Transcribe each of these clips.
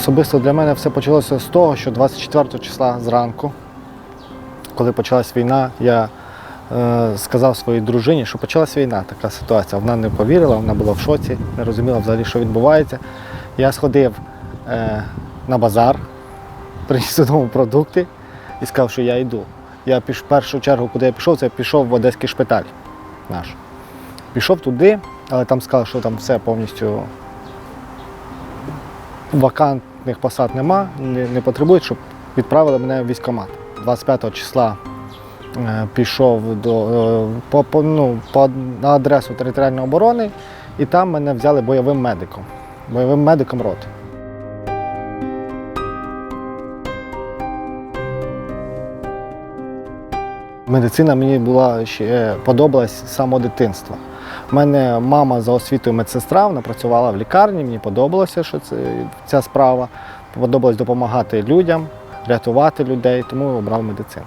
Особисто для мене все почалося з того, що 24 числа зранку, коли почалась війна, я е, сказав своїй дружині, що почалась війна, така ситуація. Вона не повірила, вона була в шоці, не розуміла взагалі, що відбувається. Я сходив е, на базар, приніс додому продукти і сказав, що я йду. Я піш, першу чергу, куди я пішов, це я пішов в Одеський шпиталь наш. Пішов туди, але там сказали, що там все повністю вакантних посад нема, не, потребують, щоб відправили мене в військкомат. 25 числа е, пішов до, е, по, по, ну, по, на адресу територіальної оборони, і там мене взяли бойовим медиком, бойовим медиком роти. Медицина мені була ще подобалась з самого дитинства. У мене мама за освітою медсестра, вона працювала в лікарні, мені подобалося, що це, ця справа. Подобалось допомагати людям, рятувати людей, тому обрав медицину.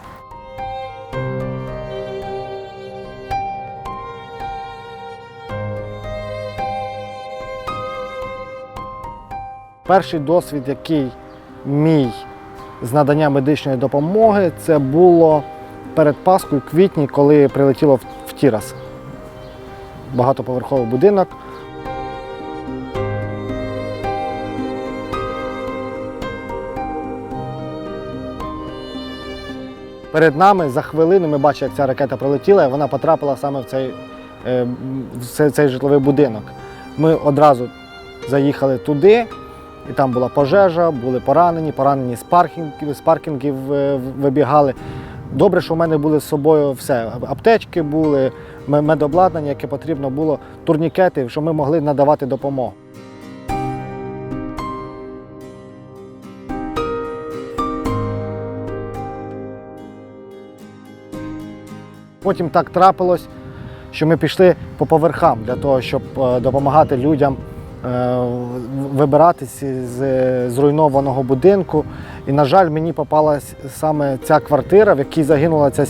Перший досвід, який мій з надання медичної допомоги, це було перед Паскою в квітні, коли прилетіло в Тірас. Багатоповерховий будинок. Перед нами за хвилину ми бачили, як ця ракета прилетіла, і вона потрапила саме в цей, е, в цей, житловий будинок. Ми одразу заїхали туди, і там була пожежа, були поранені, поранені з паркінгів, з паркінгів е, вибігали. Добре, що в мене були з собою все. Аптечки були, медобладнання, яке потрібно було, турнікети, що ми могли надавати допомогу. Потім так трапилось, що ми пішли по поверхам для того, щоб е, допомагати людям е, вибиратись з зруйнованого будинку. І, на жаль, мені попалась саме ця квартира, в якій загинула ця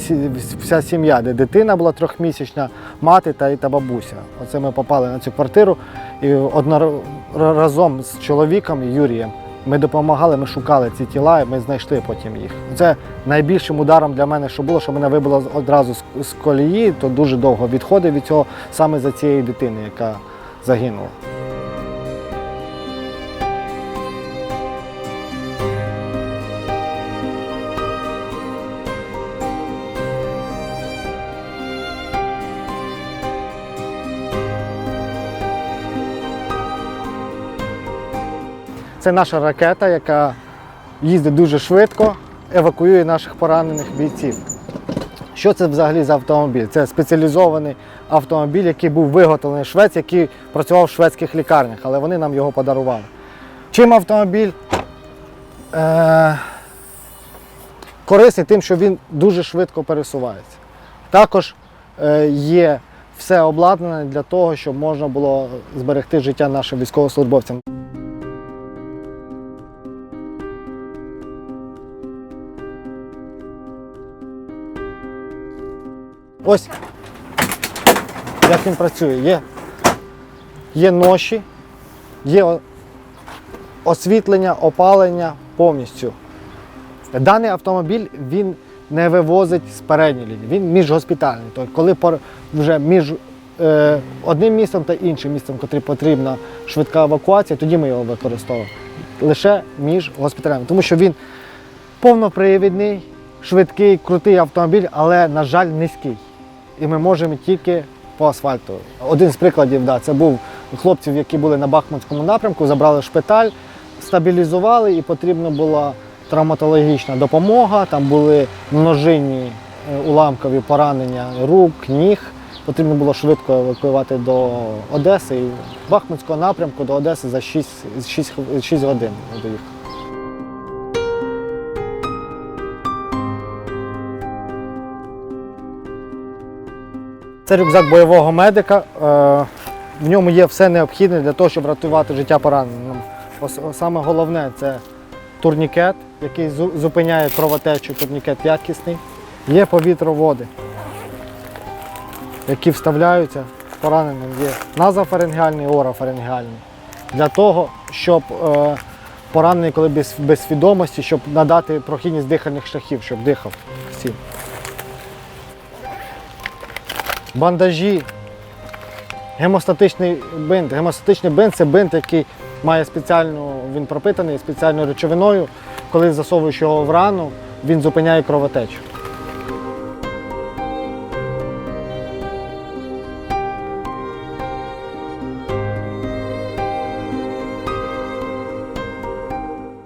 вся сім'я, де дитина була трьохмісячна, мати та, та бабуся. Оце ми попали на цю квартиру і одноразом разом з чоловіком Юрієм. Ми допомагали, ми шукали ці тіла, і ми знайшли потім їх. Це найбільшим ударом для мене, що було, що мене вибило одразу з колії, то дуже довго відходив від цього саме за цієї дитини, яка загинула. Це наша ракета, яка їздить дуже швидко, евакуює наших поранених бійців. Що це взагалі за автомобіль? Це спеціалізований автомобіль, який був виготовлений в Швеції, який працював в шведських лікарнях, але вони нам його подарували. Чим автомобіль е- корисний тим, що він дуже швидко пересувається. Також е- є все обладнане для того, щоб можна було зберегти життя нашим військовослужбовцям. Ось як він працює. Є, є ноші, є освітлення, опалення повністю. Даний автомобіль він не вивозить з передньої лінії, він міжгоспітальний. Тобто, коли вже між е, одним містом та іншим містом, котрі потрібна швидка евакуація, тоді ми його використовуємо. Лише між госпіталями. Тому що він повнопривідний, швидкий, крутий автомобіль, але, на жаль, низький. І ми можемо тільки по асфальту. Один з прикладів, да, це був хлопців, які були на Бахмутському напрямку, забрали шпиталь, стабілізували і потрібна була травматологічна допомога. Там були множинні е, уламкові поранення рук, ніг. Потрібно було швидко евакуювати до Одеси. І Бахмутського напрямку до Одеси за 6, 6, 6 годин ми Це рюкзак бойового медика. Е, В ньому є все необхідне для того, щоб рятувати життя пораненим. Саме головне це турнікет, який зупиняє кровотечу, турнікет якісний. Є повітроводи, які вставляються пораненим. Є назофарингеальний, орофарингеальний. Для того, щоб е, поранений, коли без, без свідомості, щоб надати прохідність дихальних шляхів, щоб дихав всім. Бандажі, гемостатичний бинт. Гемостатичний бинт це бинт, який має спеціальну, він пропитаний спеціальною речовиною. Коли засовуєш його в рану, він зупиняє кровотечу.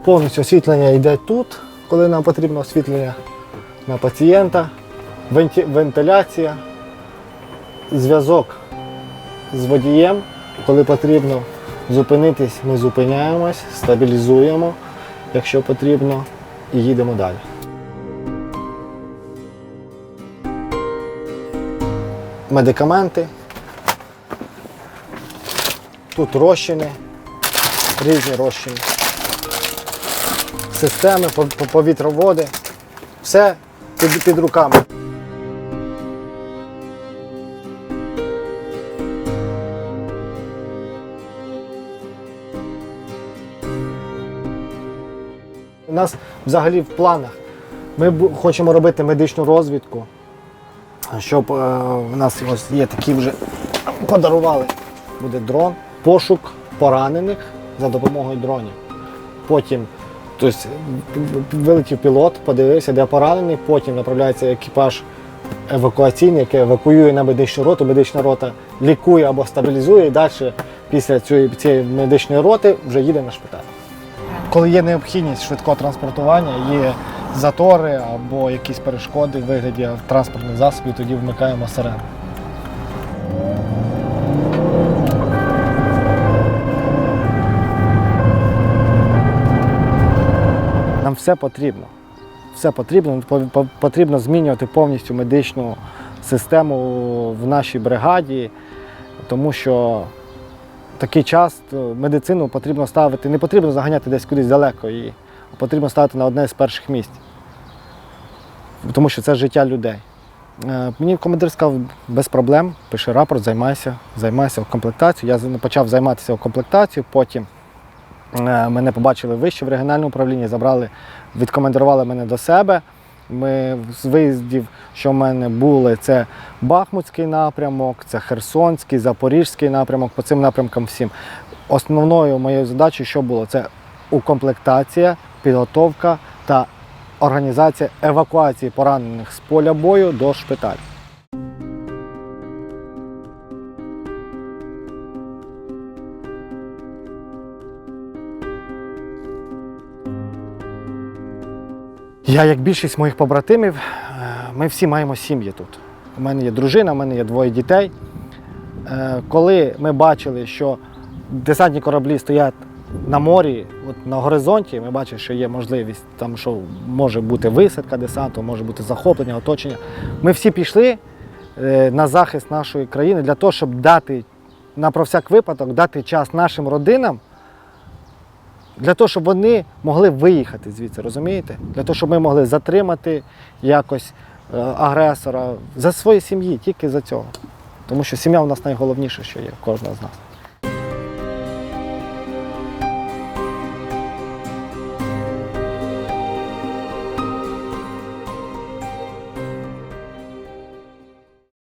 Повністю освітлення йде тут, коли нам потрібно освітлення на пацієнта, вентиляція, зв'язок з водієм, коли потрібно зупинитись, ми зупиняємось, стабілізуємо, якщо потрібно, і їдемо далі. Медикаменти. Тут розчини, різні розчини системи, по- по- повітроводи. Все під, під руками. Нас взагалі в планах. Ми хочемо робити медичну розвідку, щоб е, нас ось є такі вже подарували. Буде дрон, пошук поранених за допомогою дронів. Потім тобто, вилетів пілот, подивився, де поранений, потім направляється екіпаж евакуаційний, який евакуює на медичну роту. Медична рота лікує або стабілізує, і далі після цієї медичної роти вже їде на шпиталь. Коли є необхідність швидкого транспортування, є затори або якісь перешкоди в вигляді транспортних засобів, тоді вмикаємо сирену. Нам все потрібно. Все потрібно. По- по- Потрібно змінювати повністю медичну систему в нашій бригаді, тому що такий час медицину потрібно ставити, не потрібно заганяти десь кудись далеко її, а потрібно ставити на одне з перших місць. Тому що це життя людей. Е, Мені командир сказав, без проблем, пиши рапорт, займайся, займайся комплектацією. Я почав займатися комплектацією, потім Е, Мене побачили вище в регіональному управлінні, забрали, відкомандирували мене до себе. Ми з виїздів, що в мене були, це Бахмутський напрямок, це Херсонський, Запорізький напрямок, по цим напрямкам всім. Основною моєю задачею, що було, це укомплектація, підготовка та організація евакуації поранених з поля бою до шпиталю. Я, як більшість моїх побратимів, е, ми всі маємо сім'ї тут. У мене є дружина, у мене є двоє дітей. Е, Коли ми бачили, що десантні кораблі стоять на морі, от на горизонті, ми бачимо, що є можливість, там, що може бути висадка десанту, може бути захоплення, оточення. Ми всі пішли е, на захист нашої країни для того, щоб дати на про всяк випадок, дати час нашим родинам для того, щоб вони могли виїхати звідси, розумієте? Для того, щоб ми могли затримати якось е, агресора за свої сім'ї, тільки за цього. Тому що сім'я у нас найголовніше, що є кожна з нас.